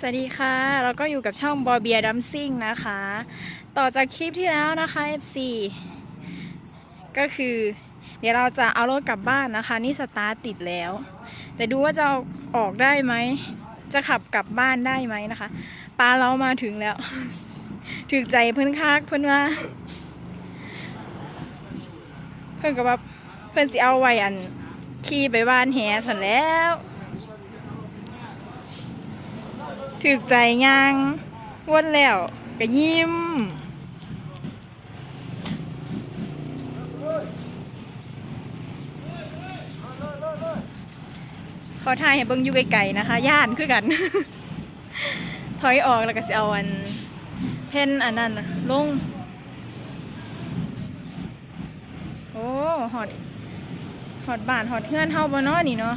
สวัสดีค่ะ เราก็อยู่กับช่องบอเบียดัมซิ่งนะคะ ต่อจากคลิปที่แล้วนะคะ FC ก็คือ เดี๋ยวเราจะเอารถกลับบ้านนะคะ นี่สตาร์ทติดแล้ว แต่ดูว่าจะอออกได้ไหม จะขับกลับบ้านได้ไหมนะคะปลาเรามาถึงแล้ว ถึกใจเพื่อนคักเพื่อนว่า เพื่อนกับว่าเพื่อนสิเอาไว้อันขี่ไปบ้านแหสันแล้ว ถึกใจยังวนแล้วก็ยิ้มขอถ่ายให้เบิ่งอยู่ไกลๆนะคะ ย่านคือกัน ถอยออกแล้วก็สิเอาอันเพ่นอันนั้นลง โอ้หอดหอดบานหอดเฮือนเฮาบ่เนาะนี่เนาะ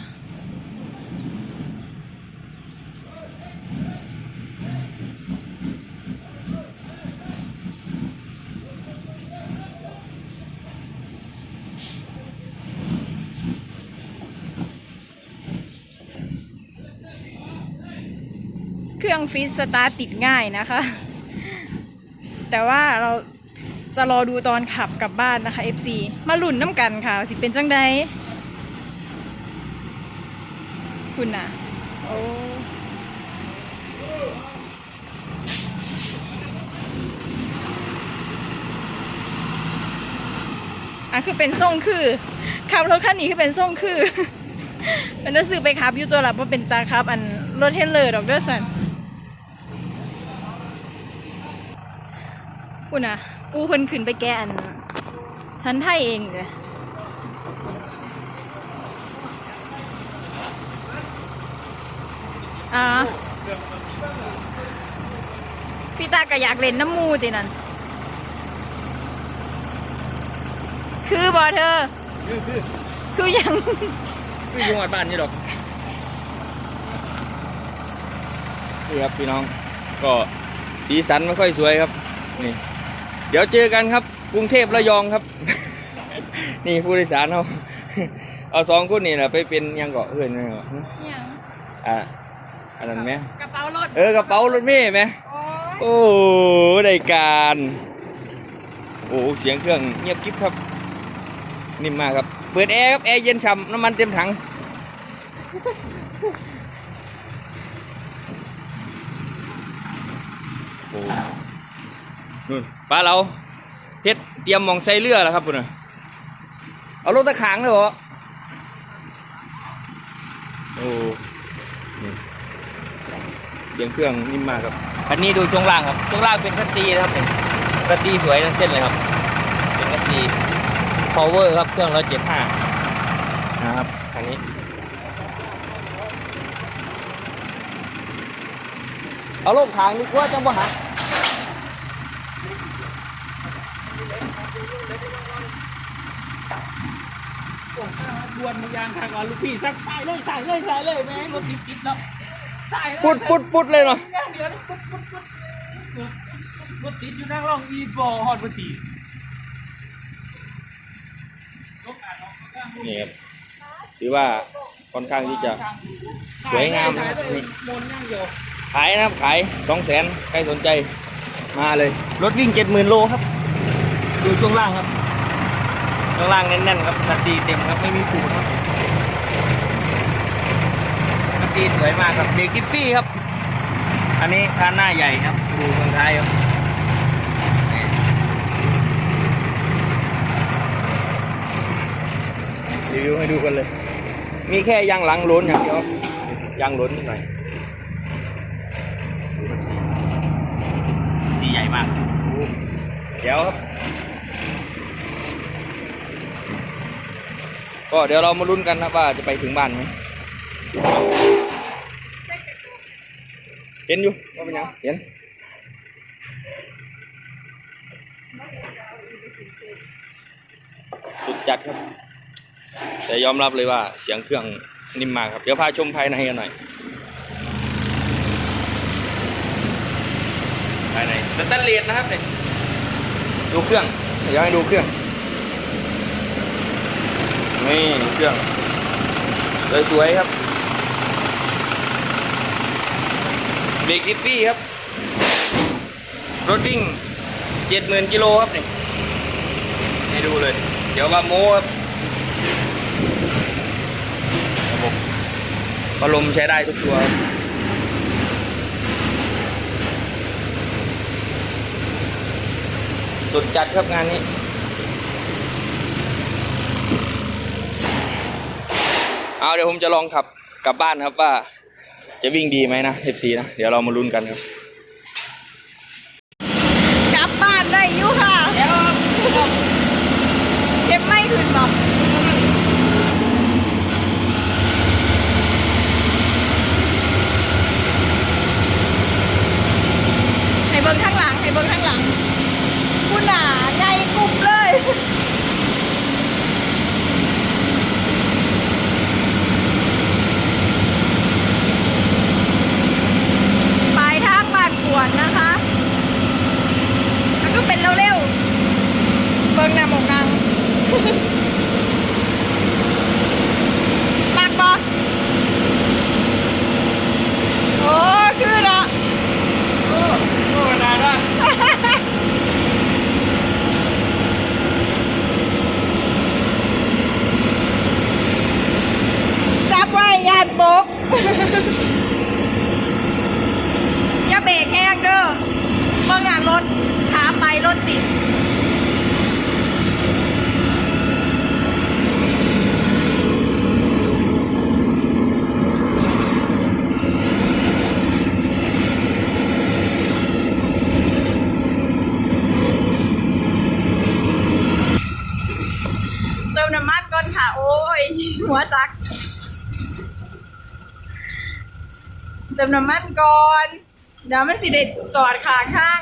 รื่องฟิตสตาร์ติดง่ายนะคะ แต่ว่าเราจะรอดูตอนขับกลับบ้านนะคะ FC มาหลุ่นน้ำกันค่ะ สิเป็นจังใดคุณน่ะ โอ้อะคือเป็นทรงคือขับรถคันนี้คือเป็นทรงคือ มันจะซื้อไปครับอยู่ตัวหละว่าเป็นตาครับ อันรถเทนเลอร์ดอกเดอร์สัน คุณอะกูเพิ่นขึ้นไปแกอันฉันไทยเองเลยอ่าพี่ตาก็อยากเล่นน้ำมูตินั่น คือบอเธอ คือคือคือยังคือจังหวัดบ้านนี่ดอกนี่ครับพี่น้อง ก็สีสันไม่ค่อยสวยครับ นี่ เดี๋ยวเจอกันครับ กรุงเทพระยองครับ นี่ผู้โดยสารเขาเอาสองคนนี่แหละไปเป็นยังเกาะเพื่อนยังเกาะยังอะอันนั้นไหมกระเป๋ารถเออกระเป๋ารถเมย์ไหมโอ้ยโอ้โหได้การโอ้โหเสียงเครื่องเงียบกิ๊บครับนิ่มมากครับ เปิดแอร์ครับแอร์เย็นฉ่ำน้ำมันเต็มถังโอ้นู่น ป้าเราเฮ็ดเตรียมมองใส่เรือแล้วครับคุณเอารถตะขางเลยเหรอโอ้นี่เสียงเครื่องนิ่มมากครับอันนี้ดูช่วงล่างครับช่วงล่างเป็นคัสซีนะครับเป็นคัสซีสวยทั้งเส้นเลยครับ เป็นคัสซี power ครับเครื่องร้อยเจ็ดห้านะครับอันนี้เอาลงทางดีกว่าจังหวะ บ่หักดวนมึงยางทางก่อนลูกพี่สักสายเลยสายเลยสายเลยแม่งรถติดติดแล้วสายเลยปุดปุดปุดเลยเนาะอย่างเดียวเลยปุ๊บปุ๊บปุ๊บรถติดอยู่นั่งร่องอีบอฮอดรถติดรถอ่านออกข้างๆนี่ครับถือว่าค่อนข้างที่จะสวยงามนะครับสายเลยมนต์อย่างเดียวขายนะครับขายสองแสนใครสนใจมาเลย รถวิ่งเจ็ดหมื่นโลครับ ดูช่วงล่างครับช่วงล่างแน่นๆครับคัสซีเต็มครับไม่มีปูดครับคัสซีสวยมากครับเบรกกิฟฟี่ครับ อันนี้คานหน้าใหญ่ครับ ดูเมืองไทยครับรีวิวให้ดูกันเลย มีแค่ยางหลังล้นอย่างเดียวยางล้นนิดหน่อยดูคันสีสีใหญ่มาก เดี๋ยวครับ ก็เดี๋ยวเรามาลุ้นกันนะว่าจะไปถึงบ้านไหมเห็นอยู่ว่าเป็นยังเห็นสุดจัดครับ แต่ยอมรับเลยว่าเสียงเครื่องนิ่มมากครับ เดี๋ยวพาชมภายในกันหน่อย ภายในสแตนเลสนะครับเนี่ยดูเครื่องเดี๋ยวให้ดูเครื่อง นี่เครื่องสวยๆครับเบรกดิฟฟี่ครับ รถวิ่งเจ็ดหมื่นกิโลครับนี่ให้ดูเลย เดี๋ยวว่าโม้ครับระบบพัดลมใช้ได้ทุกตัวครับสุดจัดครับงานนี้ เอาเดี๋ยวผมจะลองขับกลับบ้านครับว่าจะวิ่งดีไหมนะ FC นะ เดี๋ยวเรามาลุ้นกันครับ กลับบ้านได้อยู่ค่ะ เดี๋ยวเก็บไม่ขึ้นบอกให้เบิ้งข้างหลังให้เบิ้งข้างหลังคุณหนาใหญ่กรุบเลย ปลายทางบ้านกวนนะคะมันก็เป็นเร็วๆ เบิ่งหน้าหมองนัง มากบอโอ้คือเนาะ โอ้โหนานละ จับไว้ยานตก อย่าเบรกแห้งเด้อเบิ่งหน้ารถขาไปร ถติดเติมน้ำมันก่อนค่ะ โอ้ย หัวซัก เติมน้ำมันก่อน เดี๋ยวมันสิเด็ดจอดขาข้าง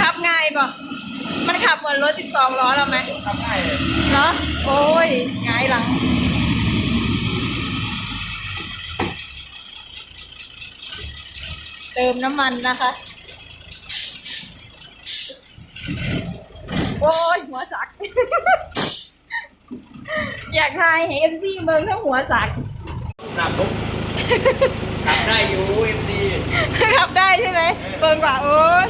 ขับง่ายป่ะมันขับเหมือนรถ 12 ล้อแล้วไหมทำได้เลยเนาะโอ้ยง่ายหลัง เติมน้ำมันนะคะ โอ้ย หัวสัก อยากทายให้เอฟซีเบิงทั้งหัวสักหนักปุ๊บขับได้อยู่ FC ขับ ได้ใช่ไหมเปิดกว่าโอ้ย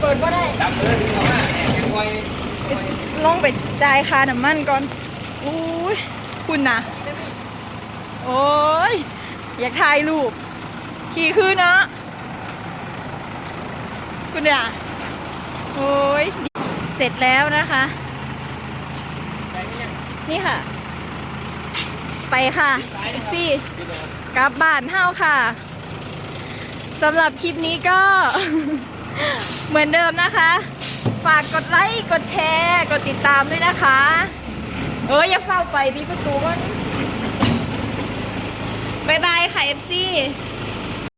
เปิดก็ได้จำเลยถึงเขาว่าแอบยังไวลงไปจ่ายค่าน้ำมันก่อนอุ้ยคุณนะโอ้ยอยากถ่ายรูปขี่คืนเนาะคุณด่าโอ้ยเสร็จแล้วนะคะ นี่ค่ะ ไปค่ะซี่กลับบ้านเท่าค่ะ สำหรับคลิปนี้ก็ เหมือนเดิมนะคะ ฝากกดไลค์ กดแชร์ กดติดตามด้วยนะคะ เอออย่าเฝ้าไปปีประตูก่อนบายบายค่ะ FC